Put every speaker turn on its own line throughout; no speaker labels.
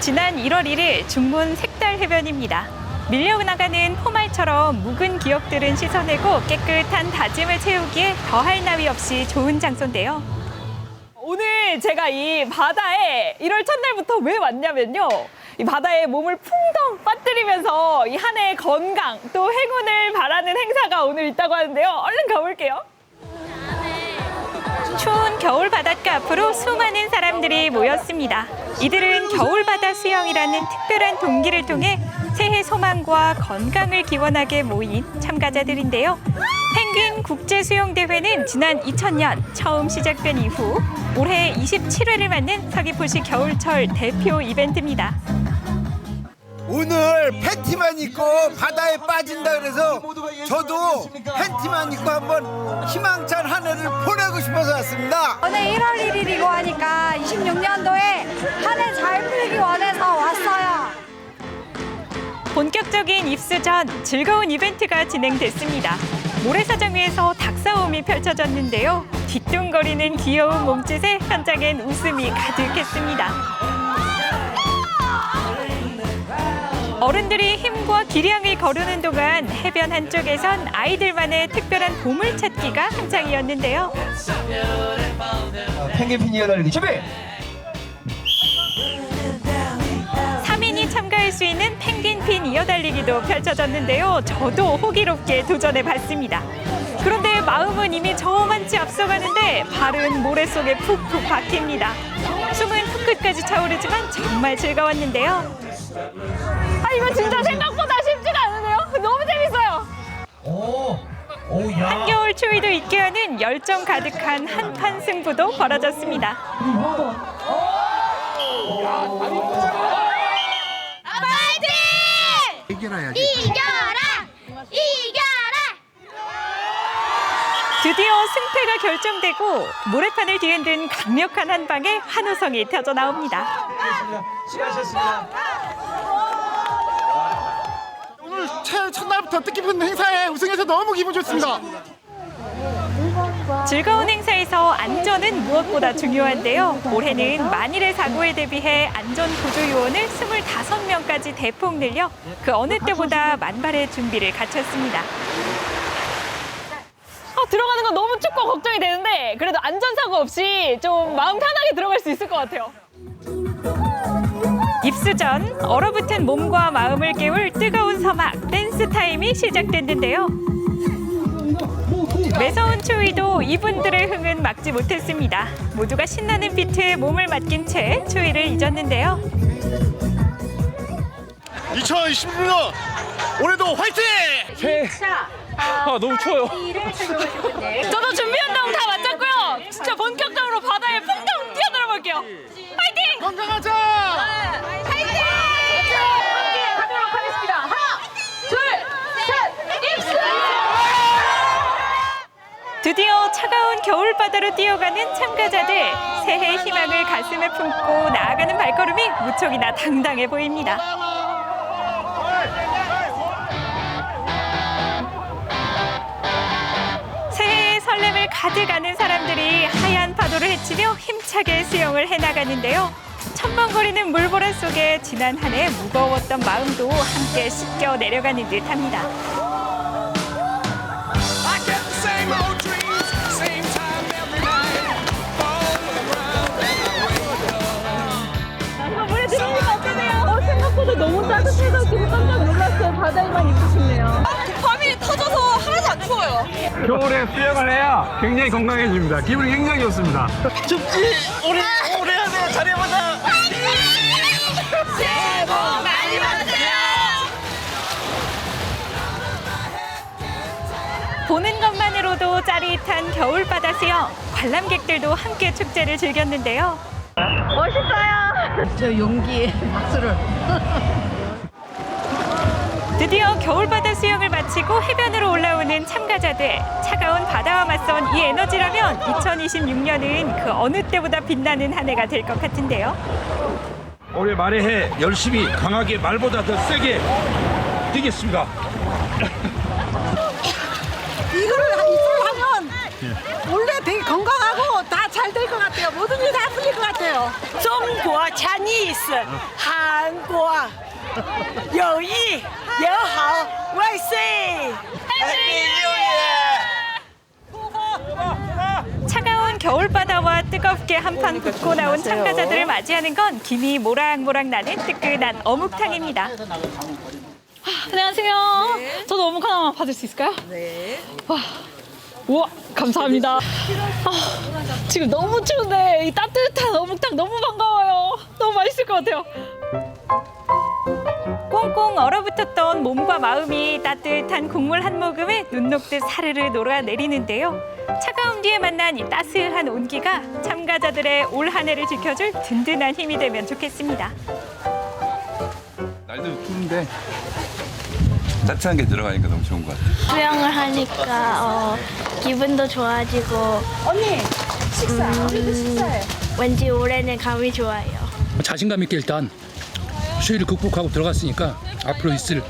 지난 1월 1일 중문 색달 해변입니다. 밀려나가는 포말처럼 묵은 기억들은 씻어내고 깨끗한 다짐을 채우기에 더할 나위 없이 좋은 장소인데요. 오늘 제가 이 바다에 1월 첫날부터 왜 왔냐면요. 이 바다에 몸을 풍덩 빠뜨리면서 이 한 해의 건강 또 행운을 바라는 행사가 오늘 있다고 하는데요. 얼른 가볼게요. 추운 겨울 바닷가 앞으로 수많은 사람들이 모였습니다. 이들은 겨울 바다 수영이라는 특별한 동기를 통해 새해 소망과 건강을 기원하게 모인 참가자들인데요. 펭귄 국제 수영 대회는 지난 2000년 처음 시작된 이후 올해 27회를 맞는 서귀포시 겨울철 대표 이벤트입니다.
오늘 팬티만 입고 바다에 빠진다 그래서 저도 팬티만 입고 한번 희망찬 한 해를 보내고 싶어서 왔습니다.
오늘 1월 1일이고 하니까 26년도에 한해잘 풀기 원해서 왔어요.
본격적인 입수 전 즐거운 이벤트가 진행됐습니다. 모래사장 위에서 닭싸움이 펼쳐졌는데요. 뒤뚱거리는 귀여운 몸짓에 현장엔 웃음이 가득했습니다. 어른들이 힘과 기량을 거르는 동안 해변 한쪽에선 아이들만의 특별한 보물 찾기가 한창이었는데요.
펭귄 피니어 달리기 준비!
수 있는 펭귄핀 이어달리기도 펼쳐졌는데요. 저도 호기롭게 도전해 봤습니다. 그런데 마음은 이미 저만치 앞서가는데 발은 모래 속에 푹푹 박힙니다. 숨은 푸끝까지 차오르지만 정말 즐거웠는데요. 아 이거 진짜 생각보다 쉽지가 않은데요? 너무 재밌어요.
오! 오, 야!
한겨울 추위도 잊게 하는 열정 가득한 한판 승부도 벌어졌습니다.
이겨놔야지.
이겨라! 이겨라!
드디어 승패가 결정되고 모래판을 뒤흔든 강력한 한 방에 한우성이 터져 나옵니다.
수고하셨습니다.
오늘 첫, 첫날부터 뜻깊은 행사에 우승해서 너무 기분 좋습니다.
즐거운 행사에서 안전은 무엇보다 중요한데요. 올해는 만일의 사고에 대비해 안전 보조 요원을 25명까지 대폭 늘려 그 어느 때보다 만발의 준비를 갖췄습니다. 아, 들어가는 건 너무 춥고 걱정이 되는데 그래도 안전사고 없이 좀 마음 편하게 들어갈 수 있을 것 같아요. 입수 전 얼어붙은 몸과 마음을 깨울 뜨거운 서막 댄스 타임이 시작됐는데요. 매서운 추위도 이분들의 흥은 막지 못했습니다. 모두가 신나는 비트에 몸을 맡긴 채 추위를 잊었는데요.
2026년 올해도 화이팅!
아 너무 추워요.
저도 준비 운동 다 마쳤고요. 진짜 본격적으로 바다에 풍덩 뛰어들어 볼게요. 파이팅!
건강하자!
파이팅! 함께 하도록 하겠습니다. 하나, 둘, 셋, 입수! 드디어 차가운 겨울 바다로 뛰어가는 참가자들. 새해 희망을 가슴에 품고 나아가는 발걸음이 무척이나 당당해 보입니다. 새해의 설렘을 가득 안은 사람들이 하얀 파도를 헤치며 힘차게 수영을 해나가는데요. 첨벙거리는 물보라 속에 지난 한 해 무거웠던 마음도 함께 씻겨 내려가는 듯합니다. 바다에만 있고 싶네요. 밤이 터져서 하나도 안 추워요.
겨울에 수영을 해야 굉장히 건강해집니다. 기분이 굉장히 좋습니다.
춥지? 오래, 오래 하세요. 잘해보자!
새해 복 많이 받으세요!
보는 것만으로도 짜릿한 겨울 바다 수영. 관람객들도 함께 축제를 즐겼는데요.
저 용기에 박수를.
드디어 겨울바다 수영을 마치고 해변으로 올라오는 참가자들. 차가운 바다와 맞선 이 에너지라면 2026년은 그 어느 때보다 빛나는 한 해가 될 것 같은데요.
올해 말에 해 열심히 강하게 말보다 더 세게 뛰겠습니다.
이거를 이걸 하면 원래 되게 건강하고 다 잘 될 것 같아요. 모든 일 다 풀릴 것 같아요.
중국, 차니스, 한국. 友谊友好万岁！
차가운 겨울바다와 뜨겁게 한판 붙고 나온 참가자들을 맞이하는 건 김이 모락모락 나는 뜨끈한 어묵탕입니다.
안녕하세요. 저도 어묵 하나만 받을 수 있을까요? 네. 와, 우와, 감사합니다. 아, 지금 너무 추운데 이 따뜻한 어묵탕 너무 반가워요. 너무 맛있을 것 같아요.
꽁꽁 얼어붙었던 몸과 마음이 따뜻한 국물 한 모금에 눈 녹듯 사르르 녹아내리는데요. 차가운 뒤에 만난 이 따스한 온기가 참가자들의 올 한 해를 지켜줄 든든한 힘이 되면 좋겠습니다.
날도 추운데 따뜻한 게 들어가니까 너무 좋은 것 같아요.
수영을 하니까 어, 기분도 좋아지고 언니 식사 왠지 올해는 감이 좋아요.
자신감 있게 일단 추위를 극복하고 들어갔으니까 앞으로 있을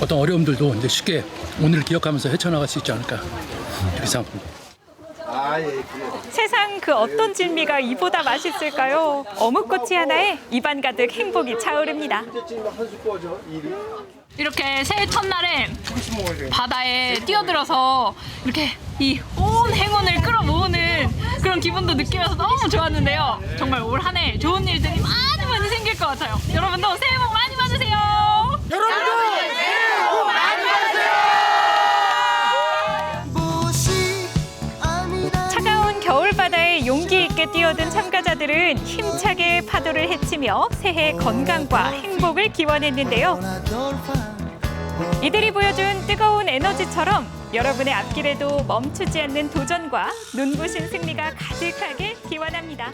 어떤 어려움들도 이제 쉽게 오늘을 기억하면서 헤쳐나갈 수 있지 않을까 이렇게 생각합니다.
세상 그 어떤 진미가 이보다 맛있을까요? 어묵꼬치 하나에 입안 가득 행복이 차오릅니다.
이렇게 새해 첫날에 바다에 뛰어들어서 이렇게 이 온 행운을 끌어모으는 그런 기분도 느끼면서 너무 좋았는데요. 정말 올 한 해 좋은 일들이 많이 생길 것 같아요. 여러분도 새해 복 많이 받으세요.
차가운 겨울바다에 용기 있게 뛰어든 참가자들은 힘차게 파도를 헤치며 새해 건강과 행복을 기원했는데요. 이들이 보여준 뜨거운 에너지처럼 여러분의 앞길에도 멈추지 않는 도전과 눈부신 승리가 가득하게 기원합니다.